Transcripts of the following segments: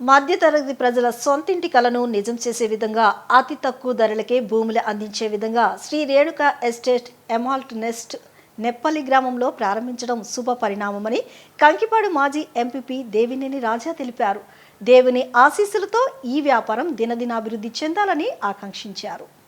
మధ్యతరగతి ప్రజల సొంతింటి కలను నిజం చేసే విధంగా అతి తక్కువ ధరలకే భూములు అందించే విధంగా Sri Renuka estate emerald nest Neppalli గ్రామంలో ప్రారంభించడం శుభ పరిణామమని కంకిపాడు మాజీ ఎంపీపీ దేవినేని రాజా తెలిపారు. దేవుని ఆశీస్సులతో ఈ వ్యాపారం దినదినాభివృద్ధి చెందాలని ఆకాంక్షించారు.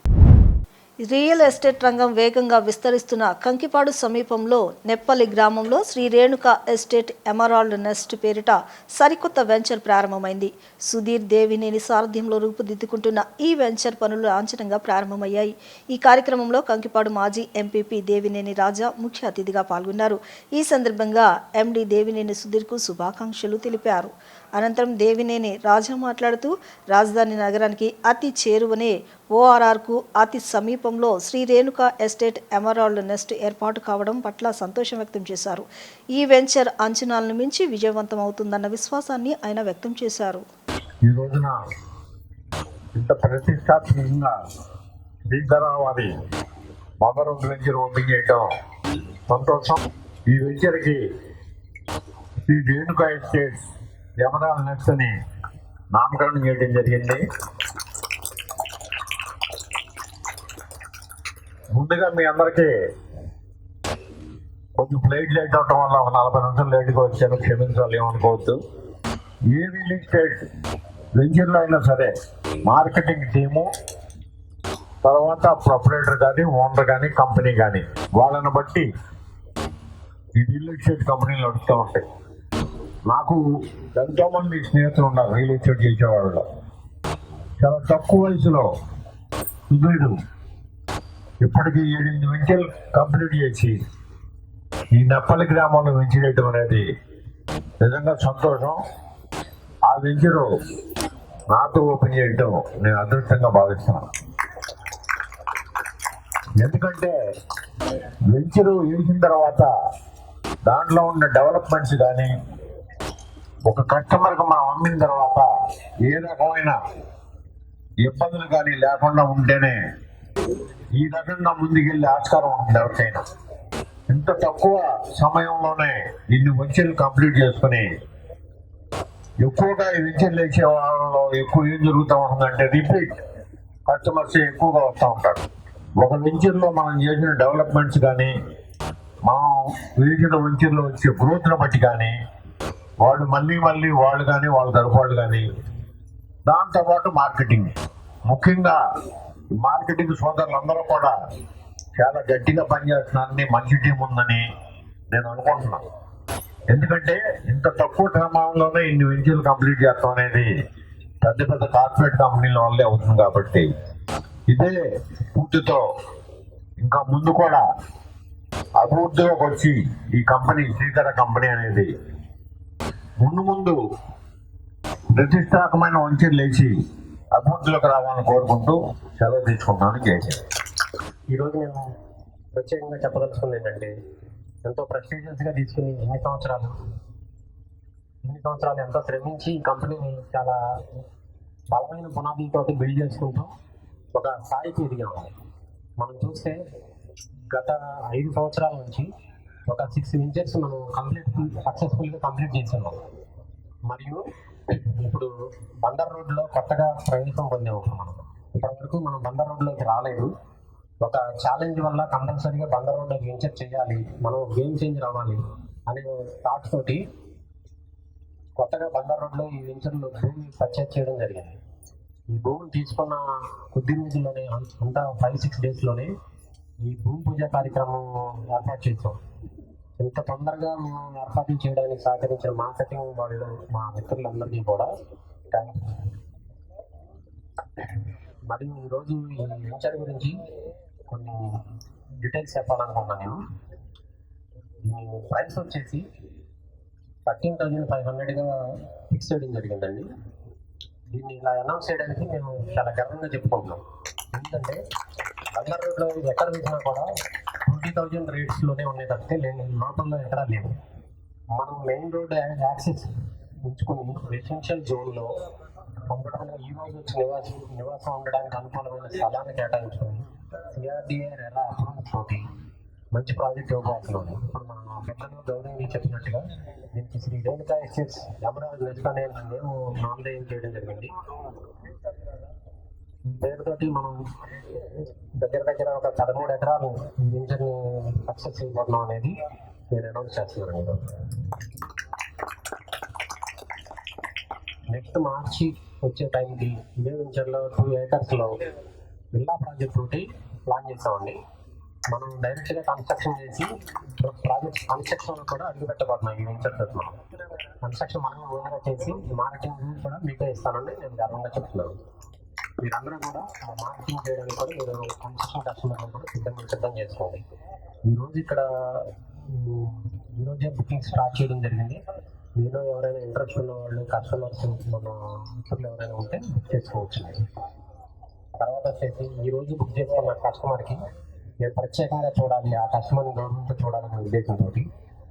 రియల్ ఎస్టేట్ రంగం వేగంగా విస్తరిస్తున్న కంకిపాడు సమీపంలో నెప్పల్లి గ్రామంలో Sri Renuka estate emerald nest పేరిట సరికొత్త వెంచర్ ప్రారంభమైంది. సుధీర్ దేవినేని సారథ్యంలో రూపుదిద్దుకుంటున్న ఈ వెంచర్ పనులు లాంఛనంగా ప్రారంభమయ్యాయి. ఈ కార్యక్రమంలో కంకిపాడు మాజీ ఎంపీపీ దేవినేని రాజా ముఖ్య అతిథిగా పాల్గొన్నారు. ఈ సందర్భంగా ఎండీ దేవినేని సుధీర్కు శుభాకాంక్షలు తెలిపారు. అనంతరం దేవినేని రాజా మాట్లాడుతూ రాజధాని నగరానికి అతి చేరువనే ఓఆర్ఆర్కు అతి సమీపంలో Sri Renuka estate emerald nest ఏర్పాటు కావడం పట్ల సంతోషం వ్యక్తం చేశారు. ఈ వెంచర్ అంచనాలను మించి విజయవంతం అవుతుందన్న విశ్వాసాన్ని ఆయన వ్యక్తం చేశారు. ఈ రోజున ఇంత ప్రతిష్టాత్మకంగా వెంచర్ ఓపెన్ సంతోషం. ఈ వెంచర్కి Sri Renuka estates emerald nets అని నామకరణం చేయడం జరిగింది. ముందుగా మీ అందరికీ కొంచెం ఫ్లైట్ లేట్ అవటం వల్ల ఒక నలభై నిమిషాలు లేట్గా వచ్చాను క్షమించాలి ఏమనుకోవద్దు. ఏ రియల్ ఎస్టేట్ వెంచర్లో అయినా సరే మార్కెటింగ్ టీము తర్వాత ప్రొపరేటర్ కానీ ఓనర్ కానీ కంపెనీ కానీ వాళ్ళని బట్టి ఈ రియల్ ఎస్టేట్ కంపెనీలు నడుస్తూ ఉంటాయి. నాకు ఎంతో మంది స్నేహితులు ఉన్నారు రియల్ ఎస్టేట్ చేసేవాళ్ళు. చాలా తక్కువ వయసులో సుదీడు ఇప్పటికీ ఏడెనిమిది వెంచర్లు కంప్లీట్ చేసి ఈ నప్పలి గ్రామంలో వెంచరేయటం అనేది నిజంగా సంతోషం. ఆ వెంచరు నాతో ఓపెన్ చేయటం నేను అదృష్టంగా భావిస్తున్నాను. ఎందుకంటే వెంచరు వేసిన తర్వాత దాంట్లో ఉన్న డెవలప్మెంట్స్ కానీ ఒక కస్టమర్కి మనం అమ్మిన తర్వాత ఏ రకమైన ఇబ్బందులు కానీ లేకుండా ఉంటేనే ఈ రకంగా ముందుకెళ్ళే ఆస్కారం ఉంటుంది ఎవరికైనా. ఇంత తక్కువ సమయంలోనే ఇన్ని వెంచర్లు కంప్లీట్ చేసుకుని ఎక్కువగా ఈ వెంచర్లు వేసే వాళ్ళలో ఎక్కువ ఏం జరుగుతూ ఉంటుందంటే రిపీట్ కస్టమర్స్ ఎక్కువగా వస్తూ ఉంటారు. ఒక వెంచర్లో మనం చేసిన డెవలప్మెంట్స్ కానీ మనం వేసిన వెంచర్లో వచ్చే గ్రోత్ను బట్టి కానీ వాళ్ళు మళ్ళీ మళ్ళీ వాళ్ళు కానీ వాళ్ళ తరపు వాళ్ళు కానీ దాంతోపాటు మార్కెటింగ్. ముఖ్యంగా మార్కెటింగ్ సోదరులు అందరూ కూడా చాలా గట్టిగా పనిచేస్తున్నారని మంచి టీం ఉందని నేను అనుకుంటున్నాను ఎందుకంటే ఇంత తక్కువ క్రమంలోనే ఇన్ని వెంచర్లు కంప్లీట్ చేస్తాం అనేది పెద్ద పెద్ద కార్పొరేట్ కంపెనీల వల్లే అవుతుంది కాబట్టి ఇదే పూర్తితో ఇంకా ముందు కూడా అభివృద్ధిలోకి వచ్చి ఈ కంపెనీ శ్రీకర కంపెనీ అనేది ముందు ముందు ప్రతిష్టాకమైన వంచెలు లేచి అభివృద్ధిలోకి రావాలని కోరుకుంటూ సెలవు తీసుకుంటాను చేశాను ఈరోజు నేను ప్రత్యేకంగా చెప్పదలుచుకుంది ఏంటంటే ఎంతో ప్రెస్టీజియస్గా తీసుకుని ఎన్ని సంవత్సరాలు ఎన్ని సంవత్సరాలు ఎంతో శ్రమించి ఈ కంపెనీని చాలా బలమైన పునాదులతో బిల్డ్ చేసుకుంటూ ఒక స్థాయికి ఎదిగాము. మనం చూస్తే గత ఐదు సంవత్సరాల నుంచి ఒక సిక్స్ ఇంచెస్ మనం కంప్లీట్ సక్సెస్ఫుల్గా కంప్లీట్ చేసాము మరియు ఇప్పుడు బందర్ రోడ్లో కొత్తగా ప్రవేశం పొందాము మనం. ఇప్పటివరకు మనం బందర్ రోడ్లోకి రాలేదు. ఒక ఛాలెంజ్ వల్ల కంపల్సరీగా బందర్ రోడ్లో వెంచర్ చేయాలి. మనం గేమ్ చేంజ్ అవ్వాలి అనే థాట్ తోటి కొత్తగా బందర్ రోడ్లో ఈ వెంచర్లో భూమి పర్చేజ్ చేయడం జరిగింది. ఈ భూమిని తీసుకున్న కొద్ది రోజుల్లోనే అంతా ఫైవ్ సిక్స్ డేస్లోనే ఈ భూమి పూజ కార్యక్రమం ఏర్పాటు చేసాం ఇంత తొందరగా మేము ఏర్పాటు చేయడానికి సహకరించిన మార్కెటింగ్ వాళ్ళు మా మిత్రులందరికీ కూడా థ్యాంక్స్ మరియు ఈరోజు ఈ వెంచర్ గురించి కొన్ని డీటెయిల్స్ చెప్పాలనుకున్నాను నేను. దీని ప్రైస్ వచ్చేసి థర్టీన్ థౌజండ్ ఫైవ్ హండ్రెడ్గా ఫిక్స్ చేయడం జరిగిందండి. దీన్ని ఇలా అనౌన్స్ చేయడానికి మేము చాలా గర్వంగా చెప్పుకుంటున్నాం. ఎందుకంటే బందర్ రోడ్లో ఎక్కడ చూసినా కూడా ట్వంటీ థౌజండ్ రేట్స్లోనే ఉన్నాయి తప్పితే లేని లోపల్లో ఎక్కడా లేవు. మనం మెయిన్ రోడ్ యాక్సెస్ ఉంచుకుని రెసిడెన్షియల్ జోన్లో కంఫర్టబుల్గా ఈ రోజు వచ్చి నివాసం నివాసం ఉండడానికి అనుకూలమైన స్థలాన్ని కేటాయించుకుని సిఆర్డిఏ ఎలా అప్రూవ్ తోటి మంచి ప్రాజెక్ట్ ఇవ్వబోతున్నాను ఇప్పుడు మన పెద్దలు గౌరవం చెప్పినట్టుగా దీనికి శ్రీ రేణుకా ఎస్టేట్స్ అమరావతి నెక్స్ట్ నేను మేము చేయడం జరిగింది. పేరుతోటి మనం దగ్గర దగ్గర ఒక పదమూడు ఎకరాలు వెంచర్ సక్సెస్ చేయబోతున్నాం అనేది నేను అనౌన్స్ చేస్తున్నాను నెక్స్ట్ మార్చి వచ్చే టైంకి ఇదే వెంచర్లో టూ ఏకర్స్లో విల్లా ప్రాజెక్ట్ ఒకటి ప్లాన్ చేసామండి. మనం డైరెక్ట్గా కన్స్ట్రక్షన్ చేసి ప్రాజెక్ట్ కన్స్ట్రక్షన్లో కూడా అడుగు పెట్టబోతున్నాం ఈ వెంచర్ తోటి మనం. కన్స్ట్రక్షన్ మనమే ఓన్గా చేసి మార్కెటింగ్ కూడా మీకే ఇస్తానని నేను గర్వంగా చెప్తున్నాను. మీరందరూ కూడా ఆ మార్కెటింగ్ చేయడానికి కూడా మీరు కన్స్ట్రక్షన్ కస్టమర్లు కూడా సిద్ధంగా సిద్ధం చేసుకోండి. ఈరోజు ఇక్కడ ఈరోజే బుకింగ్ స్టార్ట్ చేయడం జరిగింది. మీలో ఎవరైనా ఇంట్రెస్ట్ ఉన్న వాళ్ళు కస్టమర్స్ మన మిత్రులు ఎవరైనా ఉంటే బుక్ చేసుకోవచ్చు. తర్వాత వచ్చేసి ఈరోజు బుక్ చేసుకున్న కస్టమర్కి నేను ప్రత్యేకంగా చూడాలి ఆ కస్టమర్ని గవర్నమెంట్ చూడాలనే ఉద్దేశంతో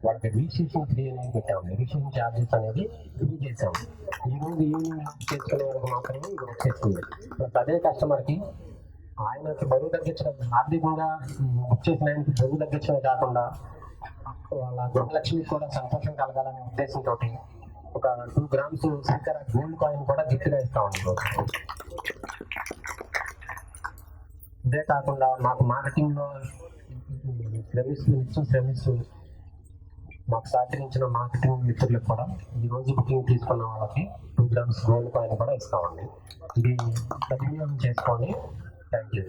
వాటికి రిజిస్ట్రేషన్ ఫీ అనేది పెట్టాము. రిజిస్ట్రేషన్ ఛార్జెస్ అనేది ఫ్రీ చేసాము ఈ రోజు ఈవినింగ్ చేసుకునే వాళ్ళకి మాత్రమే ఇది వచ్చేస్తుంది. బట్ అదే కస్టమర్కి ఆయనకి బరువు తగ్గించడం ఆర్థికంగా బుక్ చేసిన ఆయనకి బరువు తగ్గించడమే కాకుండా వాళ్ళ గృహలక్ష్మికి కూడా సంతోషం కలగాలనే ఉద్దేశంతో ఒక two grams Shankara gold coin కూడా గిఫ్ట్గా ఇస్తా ఉన్నాం ఇదే కాకుండా మాకు మార్కెటింగ్లో శ్రమిస్తూ నిత్యం శ్రమిస్తూ మాకు సహకరించిన మార్కెటింగ్ మిత్రులకు కూడా ఈ రోజు బుకింగ్ తీసుకున్న వాళ్ళకి టూ గ్రామ్స్ గోల్డ్ కాయిన్ కూడా ఇస్తామండి. ఇది సద్వినియోగం చేసుకోండి థ్యాంక్ యూ